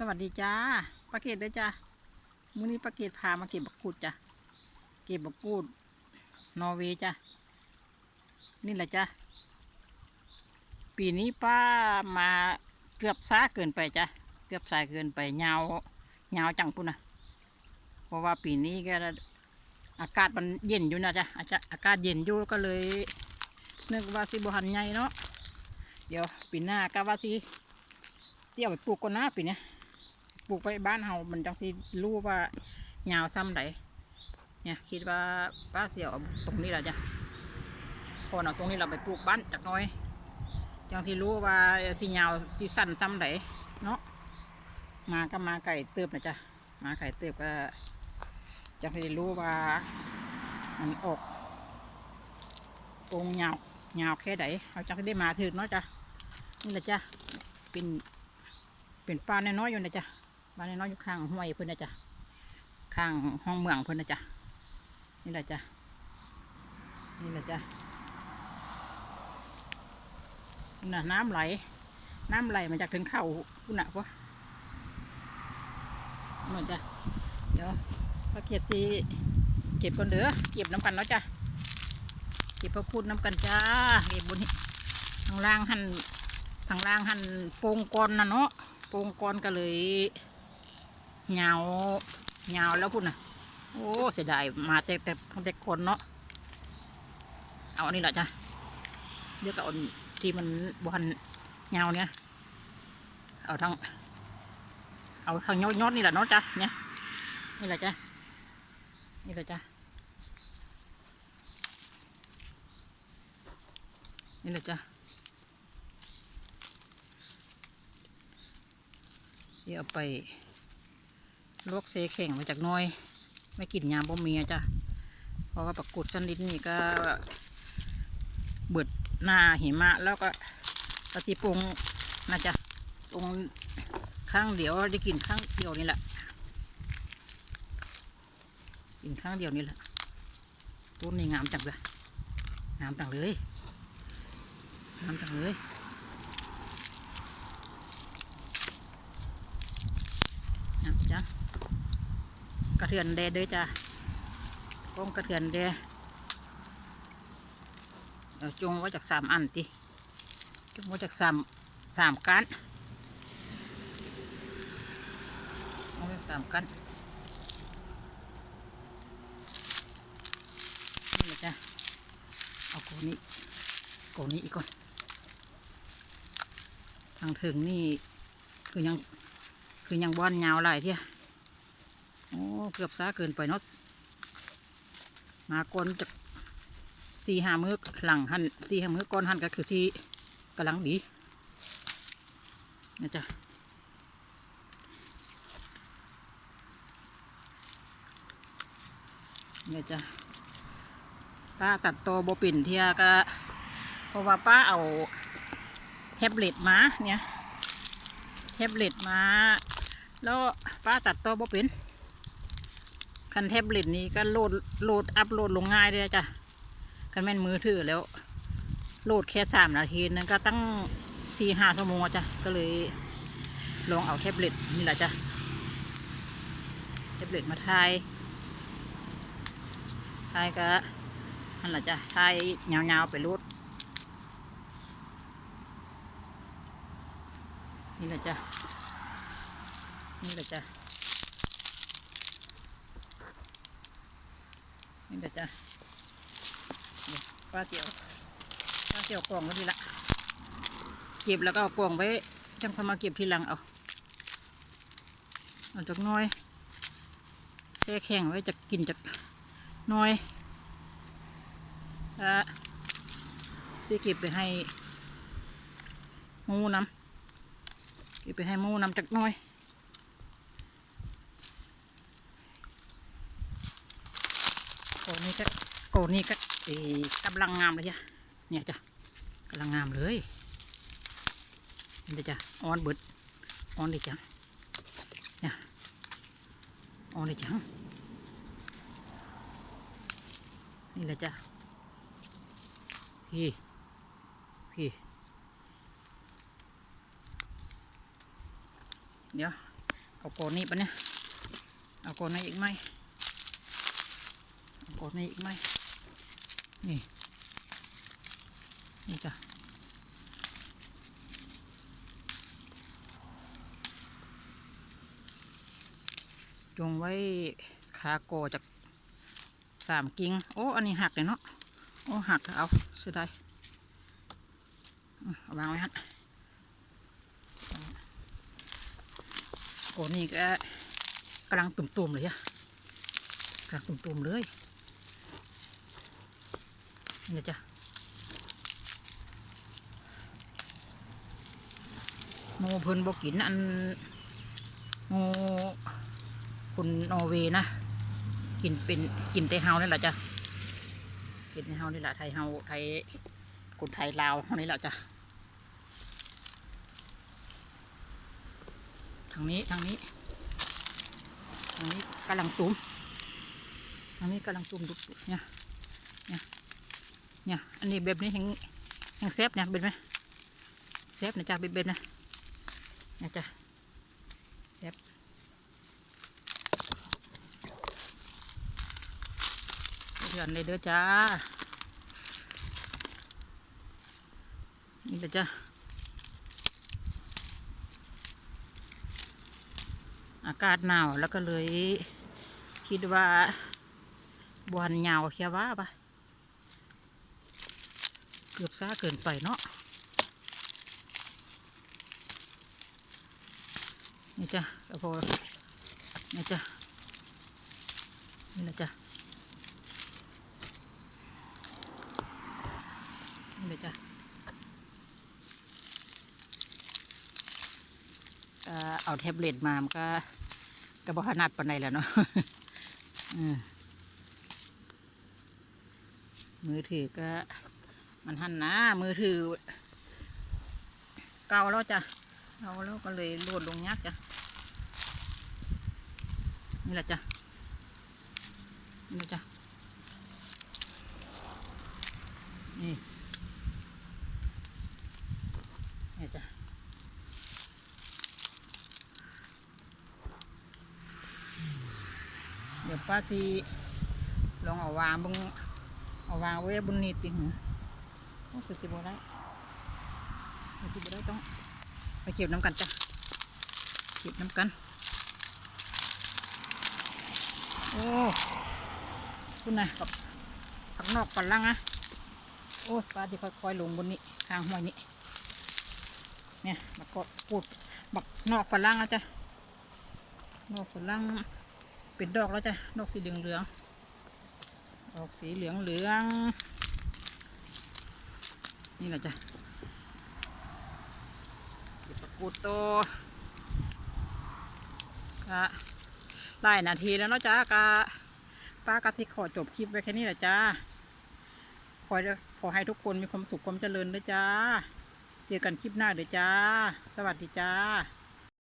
สวัสดีจ้าปาเกตด้วยจ้ามื้อนี้ปาเกตพามาเก็บบักกูดจ้ะเก็บบักกูด นอร์เวย์จ้ะนี่แหละจ้ะปีนี้ป้ามาเกือบซาเกินไปจ้ะเกือบสายเกินไปยาวยาวจังปุ่นนะเพราะว่าปีนี้ก็อากาศมันเย็นอยู่นะจ้ะอาจจะอากาศเย็นอยู่ก็เลยนึกว่าสิบหันใหญ่เนาะเดี๋ยวปีหน้าก็ว่าสิเที่ยวไปปลูกก่อนนะปีเนี้ย ปลูกไว้บ้านเฮามันจังสิรู้ว่ายาวซ้ำไหนเนี่ยคิดว่าป้าเสียวตรงนี้แหละจ้ะพอเอาตรงนี้เราไปปลูกบ้านจักน้อยจังสิรู้ว่าสิยาวสิสั้นซ้ำไหนเนาะมาก็มาไก่เติบนะจ้ะมาไก่เติบก็จังสิรู้ว่ามันออกตรงยาวยาวแค่ไหนเราจังสิได้มาถึงเนาะจ้ะนี่แหละจ้ะเป็นเป็นปลาน้อยๆอยู่นะจ๊ะ ปลานน้อยอยู่ข้างห้วยเพื่อนนะจ๊ะข้างห้องเมืองเพื่อนนะจ๊ะนี่แหละจ้ะนี่แหละจ้ะน่ะน้ำไหล น้ำไหลมาจากถึงเข่าคุณน่ะพวกนั่นจ้ะเดี๋ยวพระเกียรติสิเก็บก่อนเด้อเก็บน้ำกันเนาะจ้ะเก็บพระคุณน้ำกันจ้าเก็บบนนี้ทางล่างหันทางล่างหันโปงกอนนะเนาะโปงกรก็เลย เหงาเหงาแล้วพุ่นนะโอ้เสียดายมาแต่แต่แต่คนเนาะเอาอันนี้แหละจ้ะเดี๋ยวก็เอาที่มันบวนเหงาเนี่ยเอาทางเอาทางยอดยอดนี่แหละเนาะจ้ะเนี่ยนี่แหละจ้ะนี่แหละจ้ะนี่แหละจ้ะเดี๋ยวไป ลวกเซแข็งมาจากน้อย ไม่กินยามบ่มีอะจ้ะเพราะว่าปักกุดชนิดนี้ก็เบิดหน้าหิมะแล้วก็ปฏิปรุงนะจ๊ะปรุงข้างเดียวได้กินข้างเดียวนี่แหละกินข้างเดียวนี่แหละต้นนี้งามจังเลยงามจังเลยงามจังเลยนะจ๊ะ ระเทือนเดเด้อจ้ะก้มกระเทือนเดเอาจงไว่าจากสามอันติจงไว่าจากสามสามกันเอาไว้สามกันนี่แหละจ้ะเอาโกนี้โกนี้อีกก่อนทางถึงนี่คือยังคือยังบอนยาวหลายเที่ย โอ้เกือบซาเกินไปเนาะมาก่อนจะสี่ห้ามือหลังหันสี่ห้ามือก่อนหันก็คือสี่กำลังดีนะจ๊ะเนี่ยจ้ะป้าตัดตัวโบปิ่นเทียก็ เพราะว่าป้าเอาแท็บเล็ตมาเนี่ยแท็บเล็ตมา แล้วป้าตัดต่อบ่เป็น คันแท็บเล็ตนี้ก็โหลดโหลดอัพโหลดลงง่ายเลยจ้ะคันแม่นมือถือแล้ว โหลดแค่สามนาทีนั้นก็ตั้งสี่ห้าชั่วโมงจ้ะก็เลยลองเอาแท็บเล็ตนี่แหละจ้ะแท็บเล็ตมาถ่ายถ่ายก็นั่นแหละจ้ะถ่ายยาวๆไปรูดนี่แหละจ้ะนี่แหละจ้ะ นี่แหละจ้ะเดี๋ยวป้าเจียวป้าเจียวกล่องไว้ทีละเก็บแล้วก็เอากล่องไว้จังพอมาเก็บทีหลังเอาเอาจากน้อยแช่แข็งไว้จะกินจากน้อยอะซีเก็บไปให้มูน้ำเก็บไปให้มูน้ำจากน้อยโก็โกนี่ก็กำลังงามเลยจ้ะเนี่ยจ้ะกำลังงามเลยนี่จ้ะออนเบิดออนเลยจังเนี่ยออนเลยจังนี่แหละจ้ะพี่พี่เดี๋ยวเอาโกนนี้ปะเนี่ยเอาโกนนี้อีกไหม กนนี้อีกไหมนี่ นี่จ้ะจงไว้ขาโกจากสามกิ่งโอ้ อันนี้หักเลยเนาะ โอ้ หักเอาเสียดายอืมเอาวางไว้ฮะโอ้นี่ก็กำลังตุ่มๆเลยอะกำลังตุ่มๆเลย นี่จ้ะโมเพิ่นบอกกินอันโมคนนอร์เวย์นะ กินเป็นกินแต่เฮานี่แหละจ้ะกินแต่เฮานี่แหละไทยเฮาไทยคนไทยลาวเฮานี่แหละจ้ะทางนี้ทางนี้ทางนี้กำลังตุ่มทางนี้กำลังตุ่มดุเนี่ยเนี่ย เนี่ย อันนี้แบบนี้แห้งแห้งแซบเนี่ยเป็นไหมแซบนะจ๊ะเป็นๆนะนะจ๊ะแซบเดือนเลยเด้อจ้านี่เด้อจ้าอากาศหนาวแล้วก็เลยคิดว่าบวันยาเทียว่าปะ เกือบซ่าเกินไปเนาะนี่จ้ะก็พอนี่จ้ะนี่นะจ้ะนี่เลยจ้ะเอาแท็บเล็ตมามันก็ก็บ่ถนัดปานใดแหล้วเนาะมือถือก็ มันหันนะมือถือ เก่าแล้วจ้ะเกาแล้วก็เลยโหลดลงยักจ้ะนี่แหละจ้ะนี่จ้ะนี่นี่จ้ะเดี๋ยวป้าซีลองเอาวางบงเอาวางไว้บนนี้ติหง โอ้คือสิบได้คือสิบได้ต้องไปเก็บน้ำกันจ้ะเก็บน้ำกัน โอ้คุณนายกับผักนอกฝันล่างนะโอ้ปลาที่ค่อยๆลงบนนี้ทางห้วยนี้เนี่ยบักกดปูดบักนอกฝรั่งนะจ้ะนอกฝรั่งเป็นดอกแล้วจ้ะดอกสีเหลืองเหลืองดอกสีเหลืองเหลืองๆ นี่แหละจ้ะเก็บปะกูดโตกะหลายนาทีแล้วเนาะจ้ากะป้ากะที่ขอจบคลิปไว้แค่นี้แหละจ้าขอให้ขอให้ทุกคนมีความสุขความเจริญด้วยจ้า เจอกันคลิปหน้าเดี๋ยวจ้า สวัสดีจ้า